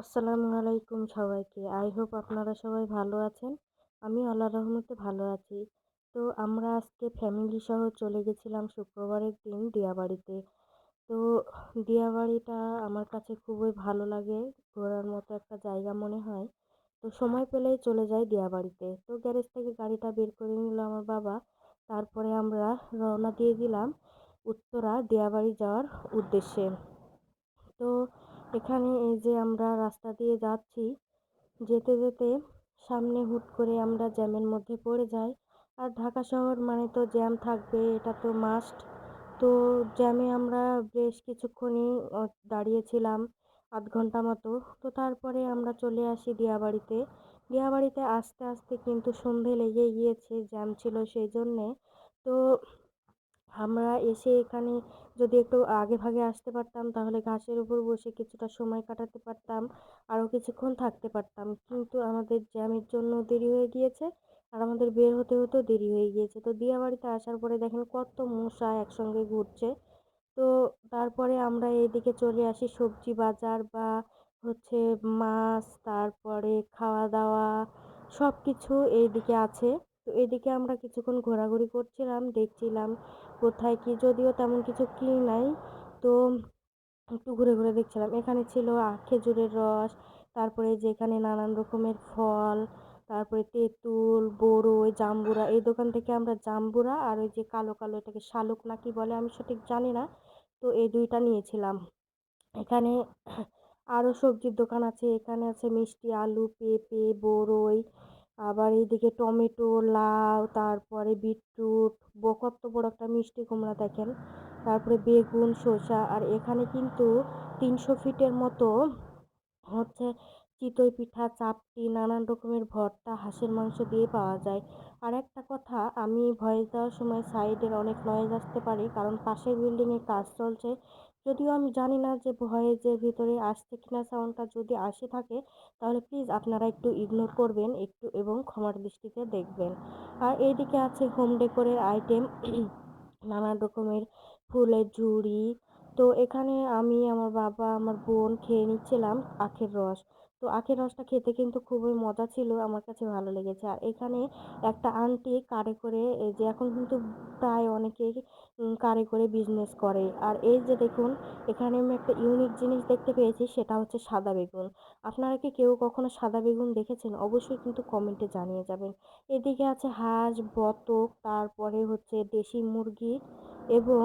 আসসালামু আলাইকুম সবাইকে। আই হোপ আপনারা সবাই ভালো আছেন। আমি আল্লাহ রহমতে ভালো আছি। তো আমরা আজকে ফ্যামিলি সহ চলে গেছিলাম শুক্রবারের দিন দিয়াবাড়িতে। তো দিয়াবাড়িটা আমার কাছে খুবই ভালো লাগে, ঘোরার মতো একটা জায়গা মনে হয়। তো সময় পেলেই চলে যাই দিয়াবাড়িতে। তো গ্যারেজ থেকে গাড়িটা বের করে নিল আমার বাবা। তারপরে আমরা রওনা দিয়ে দিলাম উত্তরা দিয়াবাড়ি যাওয়ার উদ্দেশ্যে। তো এখানে এই যে আমরা রাস্তা দিয়ে যাচ্ছি, যেতে যেতে সামনে হুট করে আমরা জ্যামের মধ্যে পড়ে যাই। আর ঢাকা শহর মানে তো জ্যাম থাকবে, এটা তো মাস্ট তো জ্যামে আমরা বেশ কিছুক্ষণই দাঁড়িয়েছিলাম আধ ঘণ্টা মতো। তো তারপরে আমরা চলে আসি দিয়াবাড়িতে। দিয়াবাড়িতে আস্তে আস্তে কিন্তু সন্ধে লেগে গিয়েছে, জ্যাম ছিল সেই জন্যে। তো আমরা এসে এখানে যদি একটু আগে ভাগে আসতে পারতাম, তাহলে ঘাসের উপর বসে কিছুটা সময় কাটাতে পারতাম, আরও কিছুক্ষণ থাকতে পারতাম। কিন্তু আমাদের জ্যামের জন্য দেরি হয়ে গিয়েছে, আর আমাদের বের হতে হতেও দেরি হয়ে গিয়েছে। তো দিয়াবাড়িতে আসার পরে দেখেন কত মশা একসঙ্গে ঘুরছে। তো তারপরে আমরা এইদিকে চলে আসি সবজি বাজার বা হচ্ছে মাছ, তারপরে খাওয়া দাওয়া সব কিছু এইদিকে আছে। তো এদিকে আমরা কিছুক্ষণ ঘোরাঘুরি করছিলাম, দেখছিলাম কোথায় কি, যদিও তেমন কিছু কিনি নাই। তো একটু ঘুরে ঘুরে দেখছিলাম। এখানে ছিল খেজুরের রস, তারপরে যেখানে নানান রকমের ফল, তারপরে তেঁতুল, বড়ই, জাম্বুরা। এই দোকান থেকে আমরা জাম্বুরা আর ওই যে কালো কালো এটাকে শালুক নাকি বলে আমি সঠিক জানি না। তো এই দুইটা নিয়েছিলাম। এখানে আরও সবজির দোকান আছে। এখানে আছে মিষ্টি, আলু, পেঁপে, বড়ই আবার এইদিকে টমেটো, লাউ, তারপরে বিটরুট কত বড় একটা মিষ্টি কুমড়া দেখেন। তারপরে বেগুন, শসা, আর এখানে কিন্তু তিনশো ফিটের মতো হচ্ছে চিতই পিঠা, চাপটি, নানান রকমের ভর্তা, হাঁসের মাংস দিয়ে পাওয়া যায়। আর একটা কথা, আমি ভয়েস দেওয়ার সময় সাইডের অনেক নয়েজ আসতে পারে, কারণ পাশের বিল্ডিংয়ে কাজ চলছে। যদিও আমি জানি না যে ভয়েসের ভিতরে আসছে কিনা সাউন্ডটা যদি আসে থাকে, তাহলে প্লিজ আপনারা একটু ইগনোর করবেন, একটু এবং ক্ষমার দৃষ্টিতে দেখবেন। আর এইদিকে আছে হোম ডেকোরের আইটেম নানান রকমের ফুলের ঝুড়ি। তো এখানে আমি, আমার বাবা, আমার বোন খেয়ে নিচ্ছিলাম আখের রস। তো আখের রসটা খেতে কিন্তু খুবই মজা ছিল, আমার কাছে ভালো লেগেছে। আর এখানে একটা আন্টি কারে করে, এই যে এখন কিন্তু প্রায় অনেকেই কারে করে বিজনেস করে। আর এই যে দেখুন, এখানে আমি একটা ইউনিক জিনিস দেখতে পেয়েছি, সেটা হচ্ছে সাদা বেগুন। আপনারা কি কেউ কখনো সাদা বেগুন দেখেছেন? অবশ্যই কিন্তু কমেন্টে জানিয়ে যাবেন। এদিকে আছে হাঁস, বতক, তারপরে হচ্ছে দেশি মুরগি এবং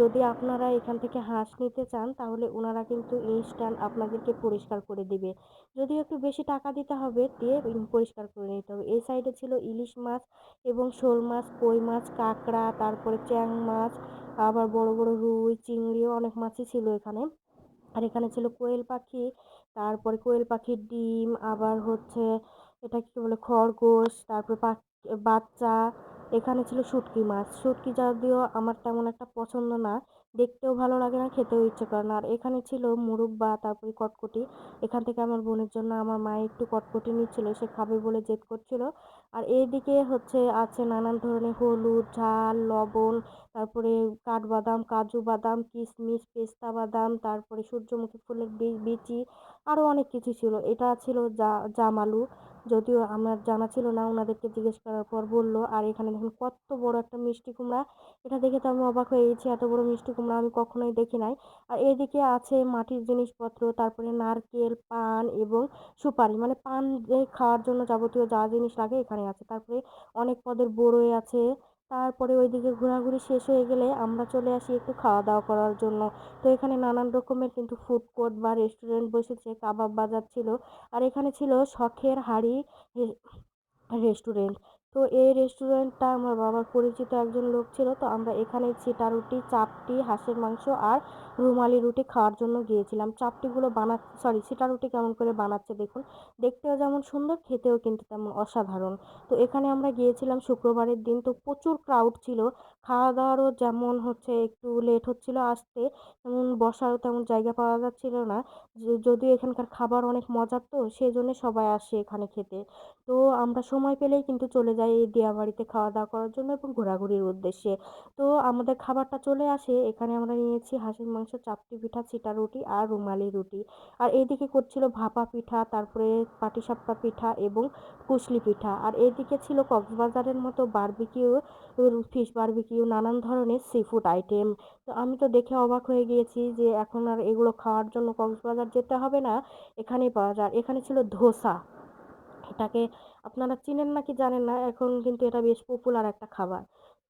যদি আপনারা এখান থেকে হাঁস নিতে চান, তাহলে ওনারা কিন্তু ইনস্ট্যান্ট আপনাদেরকে পরিষ্কার করে দিবে। যদিও একটু বেশি টাকা দিতে হবে, দিয়ে পরিষ্কার করে নিতে হবে। এই সাইডে ছিল ইলিশ মাছ এবং শোল মাছ, কই মাছ, কাঁকড়া, তারপরে চ্যাং মাছ, আবার বড় বড় রুই, চিংড়িও অনেক মাছই ছিল এখানে। আর এখানে ছিল কোয়েল পাখি, তারপরে কোয়েল পাখির ডিম, আবার হচ্ছে, এটা কি বলে, খরগোশ, তারপরে বাচ্চা এখানে ছিল শুটকি মাছ। শুটকি যদিও আমার তেমন একটা পছন্দ না, দেখতেও ভালো লাগে না, খেতেও ইচ্ছে করে না। আর এখানে ছিল মুরব্বা, তারপরে কটকটি। এখান থেকে আমার বোনের জন্য আমার মা একটু কটকটি নিচ্ছিল, সে খাবে বলে জেদ করছিল। আর এইদিকে হচ্ছে আছে নানান ধরনের হলুদ, ঝাল, লবণ, তারপরে কাঠবাদাম, কাজু বাদাম কিশমিশ পেস্তা বাদাম, তারপরে সূর্যমুখী ফুলের বিচি আরও অনেক কিছু ছিল। এটা ছিল জামালু। যদিও আমার জানা ছিল না ওনাদেরকে জিজ্ঞেস করার পর বলল, আর এখানে দেখুন কত বড় একটা মিষ্টি কুমড়া। এটা দেখে তো আমি অবাক হয়ে গেছি, এত বড় মিষ্টি কুমড়া আমি কখনোই দেখি নাই। আর এদিকে আছে মাটির জিনিসপত্র, তারপরে নারকেল, পান এবং সুপারি। মানে পান খাওয়ার জন্য যাবতীয় যা জিনিস লাগে এখানে আছে। তারপরে অনেক পদের বড়ই আছে। তারপরে ওইদিকে ঘোরাঘুরি শেষ হয়ে গেলে আমরা চলে আসি একটু খাওয়া দাওয়া করার জন্য। তো এখানে নানান রকমের কিন্তু ফুড কোর্ট বা রেস্টুরেন্ট বসেছে, কাবাব বাজার ছিল। আর এখানে ছিল শখের হাড়ি রেস্টুরেন্ট তো এই রেস্টুরেন্টটা আমার বাবার পরিচিত একজন লোক ছিল। তো আমরা এখানে চিটা রুটি, চাপটি, হাঁসের মাংস আর রুমালি রুটি খাওয়ার জন্য গিয়েছিলাম। চাপটিগুলো বানা সরি চিটা রুটি কেমন করে বানাচ্ছে দেখুন। দেখতেও যেমন সুন্দর, খেতেও কিন্তু তেমন অসাধারণ। তো এখানে আমরা গিয়েছিলাম শুক্রবারের দিন, তো প্রচুর ক্রাউড ছিল। খাওয়া দাওয়ারও যেমন হচ্ছে একটু লেট হচ্ছিল আসতে, তেমন বসারও তেমন জায়গা পাওয়া যাচ্ছিল না। যদিও এখানকার খাবার অনেক মজার তো, সেজন্য সবাই আসে এখানে খেতে। তো আমরা সময় পেলেই কিন্তু চলে যাই এই দিয়াবাড়িতে খাওয়া দাওয়া করার জন্য এবং ঘোরাঘুরির উদ্দেশ্যে। তো আমাদের খাবারটা চলে আসে, এখানে আমরা নিয়েছি হাঁসের মাংস চাপটি পিঠা চিটা রুটি আর রুমালি রুটি। আর এইদিকে করছিল ভাপা পিঠা, তারপরে পাটিসাপটা পিঠা এবং কুশলি পিঠা। আর এইদিকে ছিল কক্সবাজারের মতো বারবিকিউ ফিশ বারবিকিউ নানান ধরনের সি ফুড আইটেম তো আমি তো দেখে অবাক হয়ে গিয়েছি যে এখন আর এগুলো খাওয়ার জন্য কক্সবাজার যেতে হবে না, এখানেই পাওয়া যায়। এখানে ছিল ধোসা। এটাকে আপনারা চিনেন নাকি জানেন না, এখন কিন্তু এটা বেশ পপুলার একটা খাবার।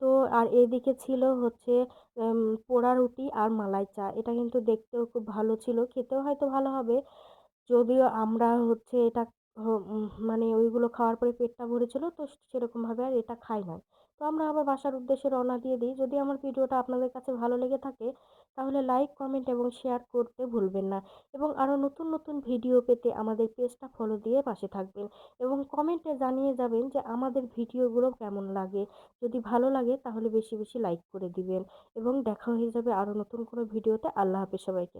তো আর এদিকে ছিল হচ্ছে পোড়া রুটি আর মালাই চা। এটা কিন্তু দেখতেও খুব ভালো ছিল। খেতেও হয়তো ভালো হবে। যদিও আমরা হচ্ছে এটা মানে ওইগুলো খাওয়ার পরে পেটটা ভরেছিল, তো সেরকমভাবে আর এটা খাই না তো আমরা আবার বাসার উদ্দেশ্যে রওনা দিয়ে দিই। যদি আমার ভিডিওটা আপনাদের কাছে ভালো লেগে থাকে, তাহলে লাইক কমেন্ট এবং শেয়ার করতে ভুলবেন না। এবং আরও নতুন নতুন ভিডিও পেতে আমাদের পেজটা ফলো দিয়ে পাশে থাকবেন। এবং কমেন্টে জানিয়ে যাবেন যে আমাদের ভিডিওগুলো কেমন লাগে। যদি ভালো লাগে, তাহলে বেশি বেশি লাইক করে দিবেন। এবং দেখা হয়ে যাবে আরও নতুন কোনো ভিডিওতে আল্লাহ হাফেজ সবাইকে।